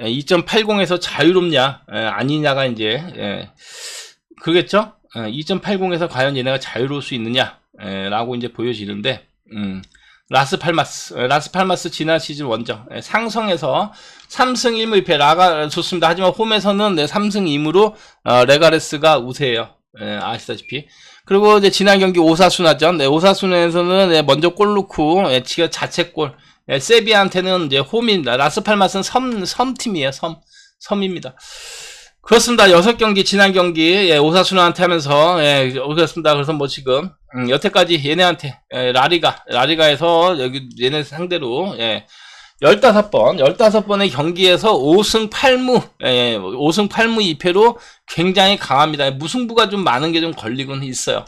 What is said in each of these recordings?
2.80에서 자유롭냐 예, 아니냐가 이제 예, 그러겠죠? 2.80에서 과연 얘네가 자유로울 수 있느냐 예, 라고 이제 보여지는데 음, 라스팔마스 예, 라스팔마스 지난 시즌 원정 예, 상성에서 3승 1무 1패 라가 좋습니다. 하지만 홈에서는 네, 3승 2무로 어, 레가레스가 우세해요. 예, 아시다시피 그리고 이제 지난 경기 오사수나전 네, 오사수나에서는 네, 먼저 골 넣고 예, 지가 자책골 예, 세비한테는 이제 홈입니다. 라스팔마스는 섬, 섬팀이에요. 섬, 섬입니다. 그렇습니다. 여섯 경기 지난 경기 예, 오사수나한테 하면서 예, 그렇습니다. 그래서 뭐 지금 음, 여태까지 얘네한테 예, 라리가 라리가에서 여기 얘네 상대로 예, 15번 15번의 경기에서 5승 8무 예, 5승 8무 2패로 굉장히 강합니다. 무승부가 좀 많은 게 좀 걸리곤 있어요.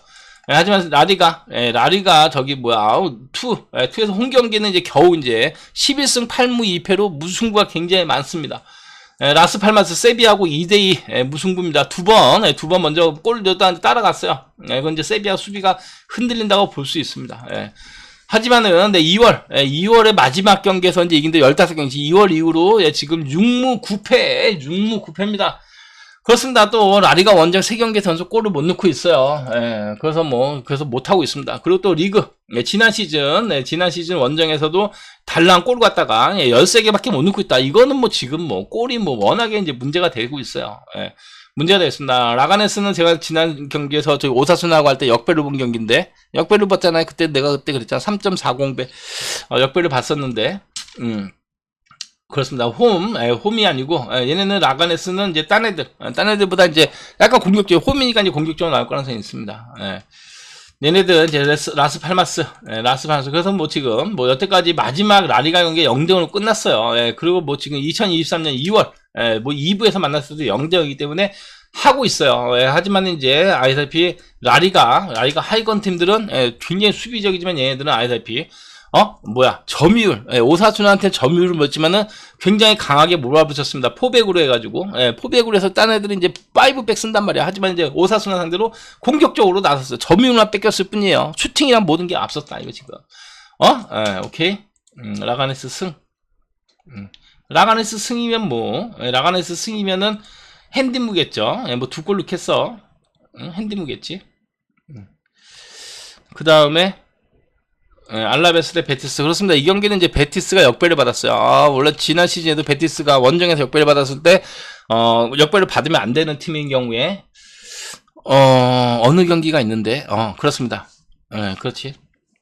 예, 하지만 라리가 예, 라리가 저기 뭐야 아우 투 예, 투에서 홈 경기는 이제 겨우 이제 11승 8무 2패로 무승부가 굉장히 많습니다. 예, 라스팔마스 세비하고 2대2 예, 무승부입니다. 두 번, 예, 두번 먼저 골 넣었다 따라갔어요. 예, 그건 이제 세비아 수비가 흔들린다고 볼 수 있습니다. 예. 하지만은 네, 2월, 2월의 마지막 경기에서 이제 이긴데 15경기, 2월 이후로 예, 지금 6무 9패, 6무 9패입니다. 그렇습니다. 또 라리가 원정 3경기 선수 골을 못 넣고 있어요. 예, 그래서 뭐 그래서 못 하고 있습니다. 그리고 또 리그 예, 지난 시즌 예, 지난 시즌 원정에서도 달랑 골 갔다가 예, 13개밖에 못 넣고 있다. 이거는 뭐 지금 뭐 골이 뭐 워낙에 이제 문제가 되고 있어요. 예, 문제가 되겠습니다. 라가네스는 제가 지난 경기에서 저희 오사순하고 할 때 역배를 본 경기인데 역배를 봤잖아요. 그때 내가 그때 그랬잖아. 3.40배 어, 역배를 봤었는데 음. 그렇습니다. 홈, 에, 홈이 아니고, 에, 얘네는 라가네스는 이제 딴 애들, 에, 딴 애들보다 이제 약간 공격적, 홈이니까 이제 공격적으로 나올 가능성이 있습니다. 에. 얘네들 이제 레스, 라스 팔마스, 에, 라스 팔마스. 그래서 뭐 지금 뭐 여태까지 마지막 라리가 경기 0대 0으로 끝났어요. 에, 그리고 뭐 지금 2023년 2월, 에, 뭐 2부에서 만났을 때 0대 0이기 때문에 하고 있어요. 예, 하지만 이제 아시다시피 라리가 라리가 하이건 팀들은 예, 굉장히 수비적이지만 얘네들은 아시다시피 어 뭐야 점유율 예, 오사순한테 점유율을 먹지만은 굉장히 강하게 몰아붙였습니다. 포백으로 해가지고 예, 포백으로 해서 딴 애들은 이제 파이브백 쓴단 말이야. 하지만 이제 오사순한 상대로 공격적으로 나섰어요. 점유율만 뺏겼을 뿐이에요. 슈팅이랑 모든 게 앞섰다 이거 지금. 어? 예, 오케이. 음, 라가네스 승. 음, 라가네스 승이면 뭐 예, 라가네스 승이면은 핸디무겠죠. 예, 뭐두 골 넣겠어. 응? 핸디무겠지. 그 다음에 예, 알라베스 대 베티스 그렇습니다. 이 경기는 이제 베티스가 역배를 받았어요. 아, 원래 지난 시즌에도 베티스가 원정에서 역배를 받았을 때 어, 역배를 받으면 안 되는 팀인 경우에 어, 어느 경기가 있는데 어, 그렇습니다. 예, 그렇지.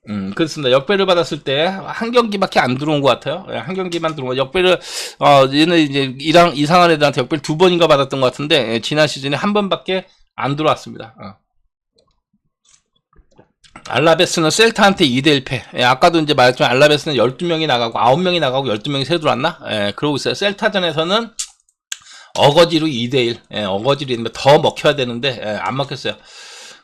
음, 그렇습니다. 역배를 받았을 때 한 경기밖에 안 들어온 것 같아요. 예, 한 경기만 들어온 거. 역배를 어 얘는 이제 이랑 이상한 애들한테 역배를 두 번인가 받았던 것 같은데 예, 지난 시즌에 한 번밖에 안 들어왔습니다. 어. 알라베스는 셀타한테 2대 1패. 예, 아까도 이제 말했지만 알라베스는 12명이 나가고 9명이 나가고 12명이 새로 들어왔나? 예, 그러고 있어요. 셀타전에서는 어거지로 2대 1. 예, 어거지로 있는데 더 먹혀야 되는데 예, 안 먹혔어요.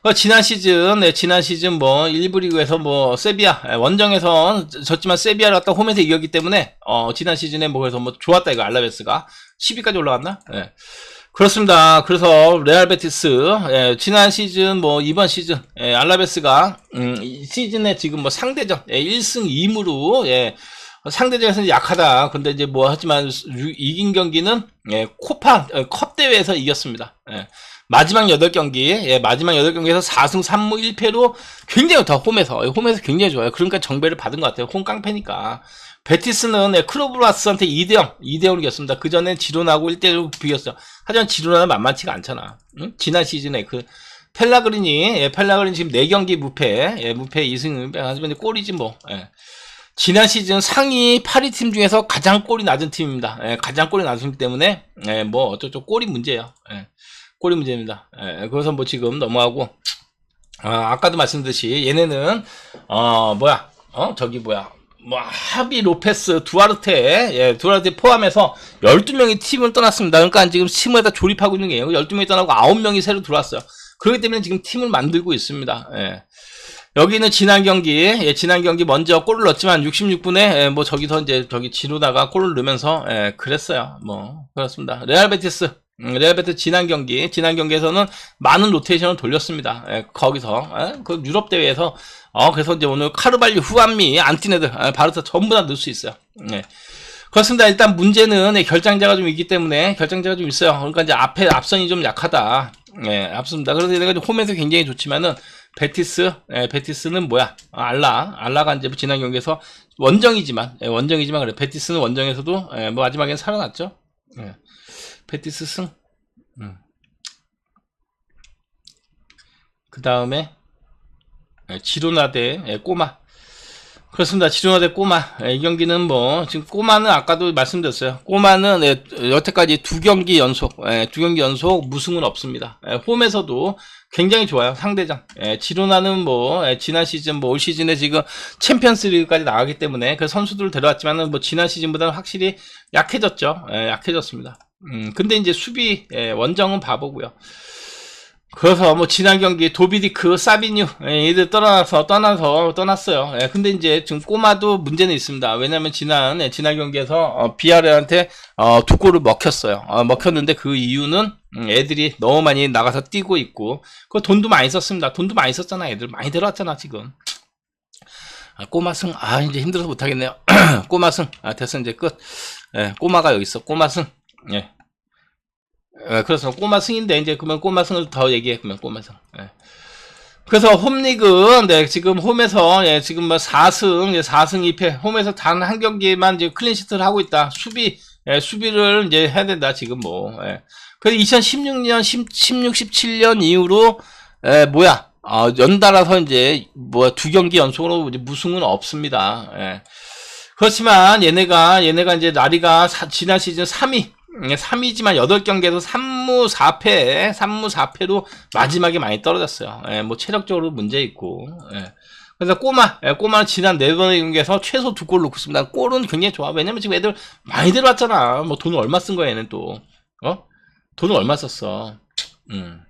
어, 지난 시즌, 네, 지난 시즌 뭐, 1부 리그에서 뭐, 세비야, 예, 원정에서 졌지만 세비야를 갖다 홈에서 이겼기 때문에, 어, 지난 시즌에 뭐, 그래서 뭐, 좋았다, 이거, 알라베스가. 10위까지 올라갔나? 예. 그렇습니다. 그래서, 레알 베티스, 예, 지난 시즌, 뭐, 이번 시즌, 예, 알라베스가, 음, 이 시즌에 지금 뭐, 상대전, 예, 1승 2무로, 예, 상대전에서는 약하다. 근데 이제 뭐, 하지만, 유- 이긴 경기는, 예, 코파, 어, 컵 대회에서 이겼습니다. 예. 마지막 8경기, 예, 마지막 8경기에서 4승 3무 1패로 굉장히 더 홈에서, 예, 홈에서 굉장히 좋아요. 그러니까 정배를 받은 것 같아요. 홈 깡패니까. 베티스는 예, 크로브라스한테 2대0, 2대0을 이겼습니다. 그 전에 지로나하고 1대1로 비겼어요. 하지만 지로나는 만만치가 않잖아. 응? 지난 시즌에 그, 펠라그린이, 예, 펠라그린 지금 4경기 무패, 예, 무패 2승, 하지만 꼴이지 뭐, 예. 지난 시즌 상위 8위 팀 중에서 가장 골이 낮은 팀입니다. 예, 가장 골이 낮은 팀 때문에, 예, 뭐, 어쩌죠. 골이 문제예요. 예. 골이 문제입니다. 예, 그래서 뭐 지금 넘어가고 아, 아까도 말씀드렸듯이 얘네는 어 뭐야 어 저기 뭐야 뭐 하비 로페스 두아르테 예 두아르테 포함해서 12명이 팀을 떠났습니다. 그러니까 지금 팀에다 조립하고 있는 게 12명이 떠나고 9명이 새로 들어왔어요. 그렇기 때문에 지금 팀을 만들고 있습니다. 예. 여기는 지난 경기, 예, 지난 경기 먼저 골을 넣었지만 66분에 예, 뭐 저기서 이제 저기 지루다가 골을 넣으면서 예, 그랬어요. 뭐 그렇습니다. 레알 베티스 음, 레알 베티스 지난 경기, 지난 경기에서는 많은 로테이션을 돌렸습니다. 예, 거기서 예, 그 유럽 대회에서 어 그래서 이제 오늘 카르발리, 후안미, 안티네들, 예, 바르사 전부 다 넣을 수 있어요. 예. 그렇습니다. 일단 문제는 예, 결장자가 좀 있기 때문에 결장자가 좀 있어요. 그러니까 이제 앞에 앞선이 좀 약하다. 예, 앞섭니다. 그래서 얘가 홈에서 굉장히 좋지만은 베티스, 예, 베티스는 뭐야? 아, 알라, 알라가 이제 지난 경기에서 원정이지만, 예, 원정이지만 그래. 베티스는 원정에서도 예, 뭐 마지막엔 살아났죠. 예. 베티스 승. 음. 그 다음에 예, 지로나 대 예, 꼬마. 그렇습니다. 지로나 대 꼬마. 예, 이 경기는 뭐 지금 꼬마는 아까도 말씀드렸어요. 꼬마는 예, 여태까지 두 경기 연속, 예, 두 경기 연속 무승은 없습니다. 예, 홈에서도 굉장히 좋아요. 상대장. 예, 지로나는 뭐 예, 지난 시즌 뭐 올 시즌에 지금 챔피언스리그까지 나가기 때문에 그 선수들을 데려왔지만은 뭐 지난 시즌보다는 확실히 약해졌죠. 예, 약해졌습니다. 음, 근데 이제 수비 예, 원정은 바보고요. 그래서 뭐 지난 경기 도비디크, 사비뉴 예, 얘들 떠나서 떠나서 떠났어요. 예, 근데 이제 지금 꼬마도 문제는 있습니다. 왜냐면 지난 예, 지난 경기에서 어, 비아르한테 어, 두 골을 먹혔어요. 어, 먹혔는데 그 이유는 음, 애들이 너무 많이 나가서 뛰고 있고 그 돈도 많이 썼습니다. 돈도 많이 썼잖아. 애들 많이 들어왔잖아 지금. 아, 꼬마승 아 이제 힘들어서 못하겠네요. 꼬마승 아 됐어 이제 끝. 예, 꼬마가 여기 있어. 꼬마승. 예. 예, 그래서 꼬마 승인데 이제 그러면 꼬마 승을 더 얘기해 그러면 꼬마 승. 예. 그래서 홈리그 네 지금 홈에서 예, 지금 뭐 4승 예, 4승 2패 홈에서 단 한 경기만 이제 클린시트를 하고 있다. 수비 예, 수비를 이제 해야 된다 지금 뭐. 예. 그래서 2016년 16, 17년 이후로 예, 뭐야 어, 연달아서 이제 뭐 두 경기 연속으로 무승은 없습니다. 예. 그렇지만 얘네가 얘네가 이제 나리가 사, 지난 시즌 3위 3위지만 8경기에서 3무 4패, 3무 4패로 마지막에 많이 떨어졌어요. 예, 뭐 체력적으로 문제 있고. 예. 그래서 꼬마, 예, 꼬마는 지난 4번의 경기에서 최소 두 골 넣고 있습니다. 골은 굉장히 좋아. 왜냐면 지금 애들 많이 들어왔잖아. 뭐 돈을 얼마 쓴 거야, 얘는 또. 어? 돈을 얼마 썼어. 음.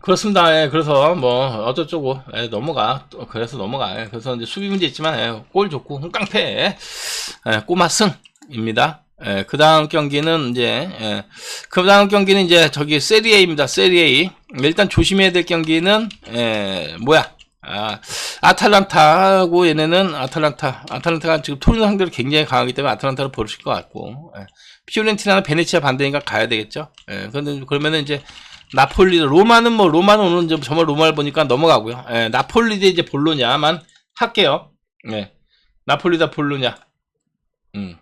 그렇습니다. 예, 그래서 뭐 어쩌저쩌고 예, 넘어가. 또 그래서 넘어가. 예, 그래서 이제 수비 문제 있지만 예, 골 좋고 깡패 예, 꼬마 승입니다. 예, 그 다음 경기는 이제, 예, 그 다음 경기는 이제 저기 세리에입니다. 세리에. 일단 조심해야 될 경기는, 예, 뭐야. 아, 아탈란타하고 얘네는 아탈란타. 아탈란타가 지금 토리노 상대로 굉장히 강하기 때문에 아탈란타를 보실 것 같고, 예. 피오렌티나는 베네치아 반대니까 가야 되겠죠. 예, 그런데 그러면은 이제 나폴리, 로마는 뭐, 로마는 오늘 정말 로마를 보니까 넘어가고요. 예, 나폴리 대 이제 볼로냐만 할게요. 예. 나폴리 대 볼로냐. 음.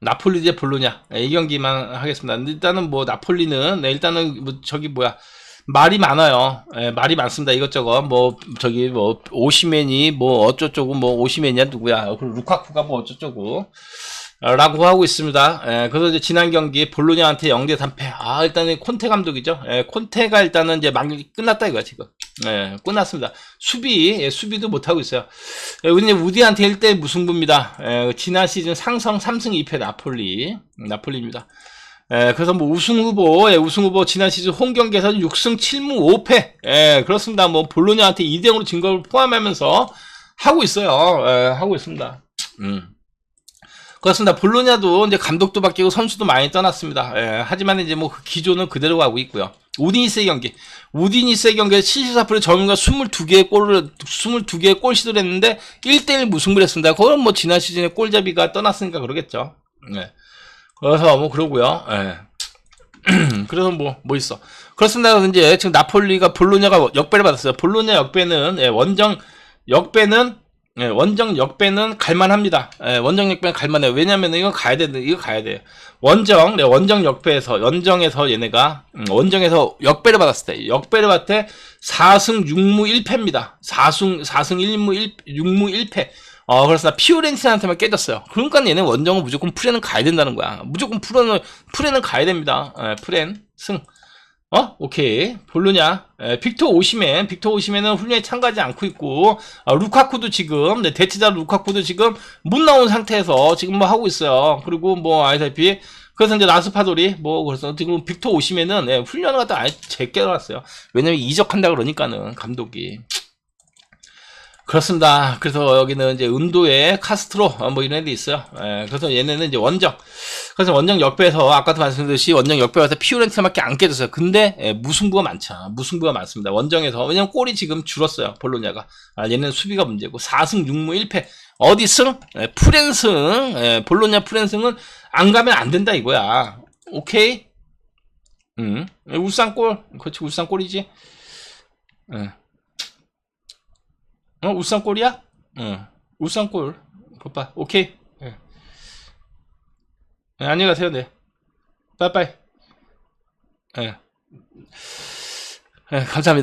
나폴리 대 볼로냐 예, 이 경기만 하겠습니다. 일단은 뭐 나폴리는 네, 일단은 뭐 저기 뭐야 말이 많아요. 예, 말이 많습니다. 이것저것 뭐 저기 뭐 오시맨이 뭐 어쩌저고 뭐 오시맨이야 누구야 그리고 루카쿠가 뭐 어쩌저고 라고 하고 있습니다. 예, 그래서 이제 지난 경기 볼로냐한테 0대 3패. 아, 일단은 콘테 감독이죠. 예, 콘테가 일단은 이제 막 끝났다 이거야, 지금. 예, 끝났습니다. 수비, 예, 수비도 못하고 있어요. 예, 우리 우디한테 1대 무승부입니다. 예, 지난 시즌 상성 3승 2패 나폴리. 나폴리입니다. 예, 그래서 뭐 우승 후보, 예, 우승 후보 지난 시즌 홈 경기에서 6승 7무 5패. 예, 그렇습니다. 뭐 볼로냐한테 2대 0으로 진 걸 포함하면서 하고 있어요. 예, 하고 있습니다. 음. 그렇습니다. 볼로냐도 이제 감독도 바뀌고 선수도 많이 떠났습니다. 예, 하지만 이제 뭐 그 기조는 그대로 가고 있고요. 우디니스의 경기. 우디니스의 경기에 74%의 점유가 22개의 골을, 22개의 골 시도를 했는데 1대1 무승부를 했습니다. 그건 뭐 지난 시즌에 골잡이가 떠났으니까 그러겠죠. 예. 그래서 뭐 그러고요. 예. 그래서 뭐, 뭐 있어. 그렇습니다. 이제 지금 나폴리가 볼로냐가 역배를 받았어요. 볼로냐 역배는, 예, 원정, 역배는 예, 원정 역배는 갈만합니다. 예, 원정 역배는 갈만해요. 왜냐면 이거 가야 돼, 이거 가야 돼요. 원정, 네, 원정 역배에서, 원정에서 얘네가, 음, 원정에서 역배를 받았을 때, 역배를 받을 때 4승 6무 1패입니다. 4승, 4승 1무 1, 6무 1패. 어, 그래서 피오렌티나한테만 깨졌어요. 그러니까 얘는 원정은 무조건 프레는 가야 된다는 거야. 무조건 프레는, 프레는 가야 됩니다. 예, 프렌, 승. 어? 오케이. 볼로냐. 에, 빅토 오시맨. 빅토 오시맨은 훈련에 참가하지 않고 있고, 아, 루카쿠도 지금, 네, 대치자 루카쿠도 지금 못 나온 상태에서 지금 뭐 하고 있어요. 그리고 뭐, 아시다시피, 그래서 이제 라스파돌이, 뭐, 그래서 지금 빅토 오시맨은, 예, 훈련을 갖다 아예 제껴놨어요. 왜냐면 이적한다 그러니까는, 감독이. 그렇습니다. 그래서 여기는 이제 은도에 카스트로 어, 뭐 이런 애들이 있어요. 예, 그래서 얘네는 이제 원정. 그래서 원정 역배에서 아까도 말씀드렸듯이 원정 역배에서 피오렌티나밖에 안 깨졌어요. 근데 예, 무승부가 많죠. 무승부가 많습니다. 원정에서 왜냐면 골이 지금 줄었어요. 볼로냐가. 아, 얘는 수비가 문제고 4승 6무 1패. 어디 승? 예, 프랜승. 예, 볼로냐 프랜승은 안 가면 안 된다 이거야. 오케이? 응. 예, 울산 골. 그렇지, 울산 골이지. 예. 어, 울산 골이야? 응. 울산골. 오빠, 오케이. 예. 예, 안녕히 가세요, 네. 빠이빠이. 예. 예, 감사합니다.